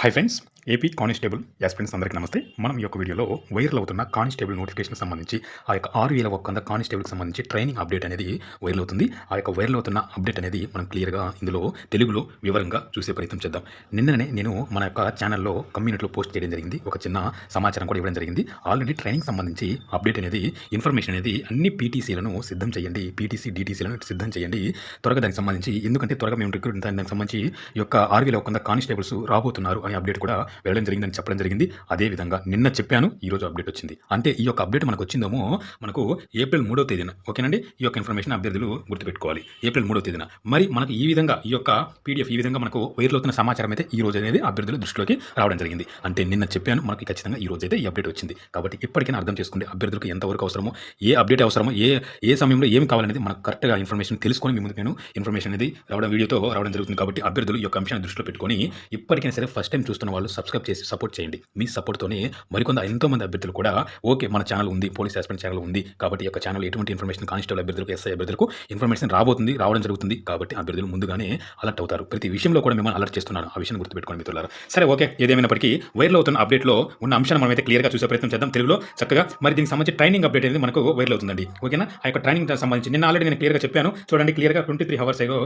Hi friends AP constable aspirants అందరికీ నమస్తే. మనం ఈ యొక్క వీడియోలో వైరల్ అవుతున్న కానిస్టేబుల్ నోటిఫికేషన్ సంబంధించి ఆ యొక్క ఆరు వేల ఒక్క కానిస్టేబుల్కి సంబంధించి ట్రైనింగ్ అప్డేట్ అనేది వైరల్ అవుతుంది. ఆ యొక్క వైరల్ అవుతున్న అప్డేట్ అనేది మనం క్లియర్గా ఇందులో తెలుగులో వివరంగా చూసే ప్రయత్నం చేద్దాం. నిన్ననే నేను మన యొక్క ఛానల్లో కమ్యూనిటీలో పోస్ట్ చేయడం జరిగింది. ఒక చిన్న సమాచారం కూడా ఇవ్వడం జరిగింది. ఆల్రెడీ ట్రైనింగ్ సంబంధించి అప్డేట్ అనేది ఇన్ఫర్మేషన్ అనేది అన్ని పీటీసీలను సిద్ధం చేయండి. పీటీసీ డీటీసీలను సిద్ధం చేయండి. త్వరగా దానికి సంబంధించి ఎందుకంటే త్వరగా మేము రిక్రూట్ దానికి సంబంధించి ఈ యొక్క ఆరు వేల ఒక్క కానిస్టేబుల్స్ రాబోతున్నారు అనే అప్డేట్ కూడా వెళ్ళడం జరిగిందని చెప్పడం జరిగింది. అదే విధంగా నిన్న చెప్పాను ఈరోజు అప్డేట్ వచ్చింది. అంటే ఈ యొక్క అప్డేట్ మనకు వచ్చిందేమో మనకు ఏప్రిల్ మూడో తేదీన. ఓకేనండి? ఈ యొక్క ఇన్ఫర్మేషన్ అభ్యర్థులు గుర్తుపెట్టుకోవాలి. ఏప్రిల్ మూడో తేదీన. మరి మనకు ఈ విధంగా ఈ యొక్క పీడిఎఫ్ ఈ విధంగా మనకు వైరల్ అవుతున్న సమాచారం అయితే ఈ రోజు అనేది అభ్యర్థుల దృష్టిలోకి రావడం జరిగింది. అంటే నిన్న చెప్పాను మనకి ఖచ్చితంగా ఈ రోజు అయితే ఈ అప్డేట్ వచ్చింది. కాబట్టి ఇప్పటికైనా అర్థం చేసుకుంటే అభ్యర్థులకు ఎంతవరకు అవసరమో ఏ అప్డేట్ అవసరమో ఏ ఏ సమయంలో ఏం కావాలనేది మనకు కరెక్ట్గా ఇన్ఫర్మేషన్ తెలుసుకొని మీ ముందు నేను ఇన్ఫర్మేషన్ అనేది రావడం వీడియోతో రావడం జరుగుతుంది. కాబట్టి అభ్యర్థులు ఈ యొక్క అంశాన్ని దృష్టిలో పెట్టుకొని ఇప్పటికైనా సరే ఫస్ట్ టైం చూస్తున్న వాళ్ళు సబ్స్క్రైబ్ చేసి సపోర్ట్ చేయండి. మీ సపోర్ట్తోనే మరికొంత ఎంతోమంది అభ్యర్థులు కూడా ఓకే మన ఛానల్ ఉంది పోలీస్ ఆస్పెంట్ ఛానల్ ఉంది కాబట్టి ఈ యొక్క ఛానల్ ఎటువంటి ఇన్ఫర్మేషన్ కానిస్టేబుల్ అభ్యర్థులకు ఎస్ఐ అభ్యర్థులకు ఇన్ఫర్మేషన్ రాబోతుంది రావడం జరుగుతుంది కాబట్టి అభ్యర్థులు ముందుగానే అలర్ట్ అవుతారు. ప్రతి విషయంలో కూడా మిమ్మల్ని అలర్ట్ చేస్తున్నాను ఆ విషయం గుర్తుపెట్టుకోండి మిత్రులారా. సరే ఓకే ఏదేమైనప్పటికీ వైరల్ అవుతున్న అప్డేట్లో ఉన్న అంశాన్ని మనమైతే క్లియర్గా చూసే ప్రయత్నం చేద్దాం. తెలుగులో చక్కగా మరి దీనికి సంబంధించి ట్రైనింగ్ అప్డేట్ అనేది మనకు వైరల్ అవుతుందండి. ఓకేనా? ఆ యొక్క ట్రైనింగ్ సంబంధించి నేను ఆల్రెడీ నేను క్లియర్గా చెప్పాను. చూడండి క్లియర్గా ట్వంటీ త్రీ అవర్స్ ఏగో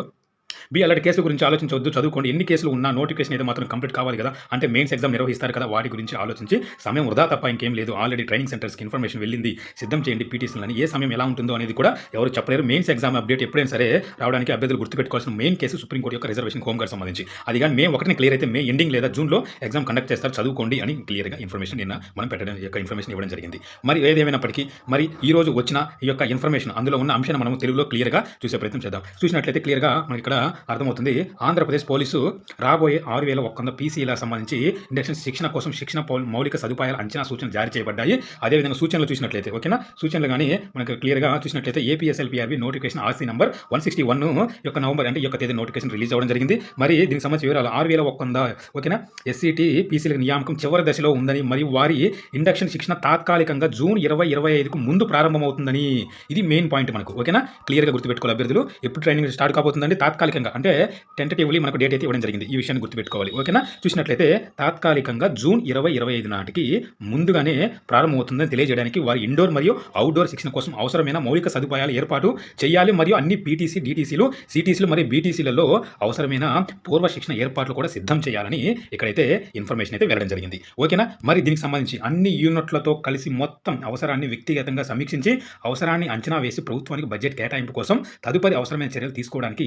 బి అలాంటి కేసుల గురించి ఆలోచించవద్దు చదువుకోండి. ఎన్ని కేసులు ఉన్నా నోటిఫికేషన్ అయితే మాత్రం కంప్లీట్ కావాలి కదా. అంటే మెయిన్స్ ఎగ్జామ్ నిర్వహిస్తారు కదా వాటి గురించి ఆలోచించి సమయం వృధా తప్ప ఇంకేం లేదు. ఆల్రెడీ ట్రైనింగ్ సెంటర్స్కి ఇన్ఫర్మేషన్ వెళ్ళింది. సిద్ధం చేయండి పీటీసీలని ఏ సమయం ఎలా ఉంటుందో అనేది కూడా ఎవరు చెప్పలేరు. మెయిన్స్ ఎగ్జామ్ అప్డేట్ ఎప్పుడైనా సరే రావడానికి అభ్యర్థులు గుర్తుపెట్టుకోవాల్సిన మెయిన్ కేసు సుప్రీంకోర్టు యొక్క రిజర్వేషన్ హోమ్ గార్డ్ సంబంధించి. అది కానీ మే ఒకటిని క్లియర్ అయితే మే ఎండింగ్ లేదా జూన్లో ఎగ్జామ్ కండక్ట్ చేస్తారు. చదువుకోండి అని క్లియర్గా ఇన్ఫర్మేషన్ నిన్న మనం పెట్టడం యొక్క ఇన్ఫర్మేషన్ ఇవ్వడం జరిగింది. మరి ఏదేమైనప్పటికీ మరి ఈ రోజు వచ్చిన ఈ యొక్క ఇన్ఫర్మేషన్ అందులో ఉన్న అంశాన్ని మనం తెలుగులో క్లియర్గా చూసే ప్రయత్నం చేద్దాం. చూసినట్లయితే క్లియర్గా మనకి ఇక్కడ అర్థమవుతుంది. ఆంధ్రప్రదేశ్ పోలీసు రాబోయే ఆరు వేల ఒక్క వంద పీసీల సంబంధించి ఇండక్షన్ శిక్షణ కోసం శిక్షణ మౌలిక సదుపాయాల అంచనా సూచనలు జారీ చేయబడ్డాయి. అదేవిధంగా సూచనలు చూసినట్లయితే ఓకేనా? సూచనలు కానీ మనకు క్లియర్గా చూసినట్లయితే APSLPRB notification RC number one sixty one యొక్క నవంబర్ అంటే యొక్క తేదీ నోటిఫికేషన్ రిలీజ్ అవ్వడం జరిగింది. మరి దీనికి సంబంధించి వివరాలు ఆరు వేల ఒక్క వంద ఓకేనా? ఎస్సీటీ పీసీల నియామకం చివరి దశలో ఉందని మరియు వారి ఇండక్షన్ శిక్షణ తాత్కాలికంగా జూన్ ఇరవై ఇరవై ఐదుకు ముందు ప్రారంభమవుతుందని. ఇది మెయిన్ పాయింట్ మనకు ఓకేనా? క్లియర్గా గుర్తుపెట్టుకోవాలి అభ్యర్థులు. ఎప్పుడు ట్రైనింగ్ స్టార్ట్ కాబోతుందండి? తాత్కాలికంగా అంటే టెంటేటివ్లీ మనకు డేట్ అయితే ఇవ్వడం జరిగింది. ఈ విషయాన్ని గుర్తుపెట్టుకోవాలి. ఓకేనా? చూసినట్లయితే తాత్కాలికంగా జూన్ ఇరవై ఇరవై ఐదు నాటికి ముందుగానే ప్రారంభమవుతుందని తెలియజేయడానికి వారి ఇండోర్ మరియు అవుట్డోర్ శిక్షణ కోసం అవసరమైన మౌలిక సదుపాయాలు ఏర్పాటు చేయాలి మరియు అన్ని పీటీసీ డీటీసీలు సిటీసీలు మరియు బీటీసీలలో అవసరమైన పూర్వ శిక్షణ ఏర్పాట్లు కూడా సిద్ధం చేయాలని ఇక్కడైతే ఇన్ఫర్మేషన్ అయితే వెళ్ళడం జరిగింది. ఓకేనా? మరి దీనికి సంబంధించి అన్ని యూనిట్లతో కలిసి మొత్తం అవసరాన్ని వ్యక్తిగతంగా సమీక్షించి అవసరాన్ని అంచనా వేసి ప్రభుత్వానికి బడ్జెట్ కేటాయింపు కోసం తదుపరి అవసరమైన చర్యలు తీసుకోవడానికి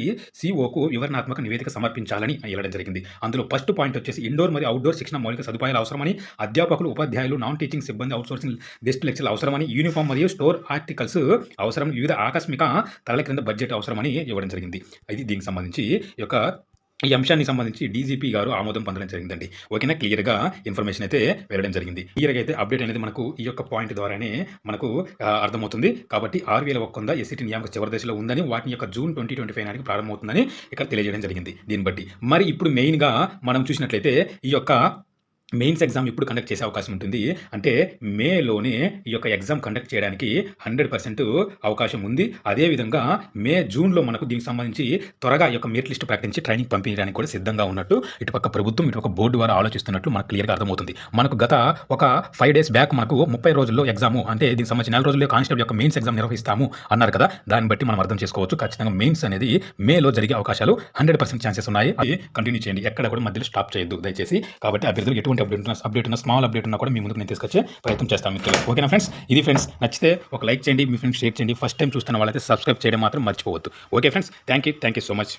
సిఓకు వివరణాత్మక నివేదిక సమర్పించాలని వెళ్ళడం జరిగింది. అందులో ఫస్ట్ పాయింట్ వచ్చేసి ఇండోర్ మరియు అవుట్డోర్ శిక్షణ మౌలిక సదుపాయాలు అవసరమని అధ్యాపకులు ఉపాధ్యాయులు నాన్ టీచింగ్ సిబ్బంది అవుట్సోర్సింగ్ గెస్ట్ లెక్చర్లు అవసరమని యూనిఫామ్ మరియు స్టోర్ ఆర్టికల్స్ అవసరం వివిధ ఆకస్మిక తరల క్రింద బడ్జెట్ అవసరమని ఇవ్వడం జరిగింది. ఇది దీనికి సంబంధించి ఈ యొక్క ఈ అంశానికి సంబంధించి డీజీపీ గారు ఆమోదం పొందడం జరిగిందండి. ఓకేనా? క్లియర్గా ఇన్ఫర్మేషన్ అయితే వెళ్ళడం జరిగింది. క్లియర్గా అయితే అప్డేట్ అనేది మనకు ఈ యొక్క పాయింట్ ద్వారానే మనకు అర్థమవుతుంది. కాబట్టి ఆరు వేల ఒక్క ఎస్సీటీ నియామక చివరి దశలో ఉందని వాటిని యొక్క జూన్ ట్వంటీ ట్వంటీ ఫైవ్ నాటికి ప్రారంభమవుతుందని ఇక్కడ తెలియజేయడం జరిగింది. దీన్ని బట్టి. మరి ఇప్పుడు మెయిన్గా మనం చూసినట్లయితే ఈ యొక్క మెయిన్స్ ఎగ్జామ్ ఎప్పుడు కండక్ట్ చేసే అవకాశం ఉంటుంది. అంటే మేలోనే ఈ యొక్క ఎగ్జామ్ కండక్ట్ చేయడానికి హండ్రెడ్ పర్సెంట్ అవకాశం ఉంది. అదేవిధంగా మే జూన్లో మనకు దీనికి సంబంధించి త్వరగా ఈ యొక్క మెరిట్ లిస్ట్ ప్రకటించి ట్రైనింగ్ పంపించడానికి కూడా సిద్ధంగా ఉన్నట్టు ఇటుపక్క ప్రభుత్వం ఇటుపక్క బోర్డు ద్వారా ఆలోచిస్తున్నట్లు మనకు క్లియర్గా అర్థమవుతుంది. మనకు గత ఒక ఫైవ్ డేస్ బ్యాక్ మనకు ముప్పై రోజుల్లో ఎగ్జామ్ అంటే దీనికి సంబంధించి నెల రోజుల్లో కానిస్టేబుల్ యొక్క మెయిన్స్ ఎగ్జామ్ నిర్వహిస్తాము అన్నారు కదా. దాన్ని బట్టి మనం అర్థం చేసుకోవచ్చు. ఖచ్చితంగా మెయిన్స్ అనేది మేలో జరిగే అవకాశాలు హండ్రెడ్ పర్సెంట్ ఛాన్సెస్ ఉన్నాయి. అది కంటిన్యూ చేయండి. ఎక్కడ కూడా మధ్యలో స్టాప్ చేయొద్దు దయచేసి. కాబట్టి అభ్యర్థులు ఎటువంటి అప్డేట్ ఉన్న అప్డేట్ ఉన్న స్మాల్ అప్డేట్ ఉన్నా కూడా మీ ముందుకు నేను తీసుకొచ్చే ప్రయత్నం చేస్తాను మిత్రులు. ఓకేనా ఫ్రెండ్స్ ఇది ఫ్రెండ్స్ నచ్చితే ఒక లైక్ చేయండి మీ ఫ్రెండ్స్ షేర్ చేయండి. ఫస్ట్ టైం చూస్తున్న వాళ్ళైతే సబ్స్క్రైబ్ చేయడం మాత్రం మర్చిపోవద్దు. Okay friends thank you thank you so much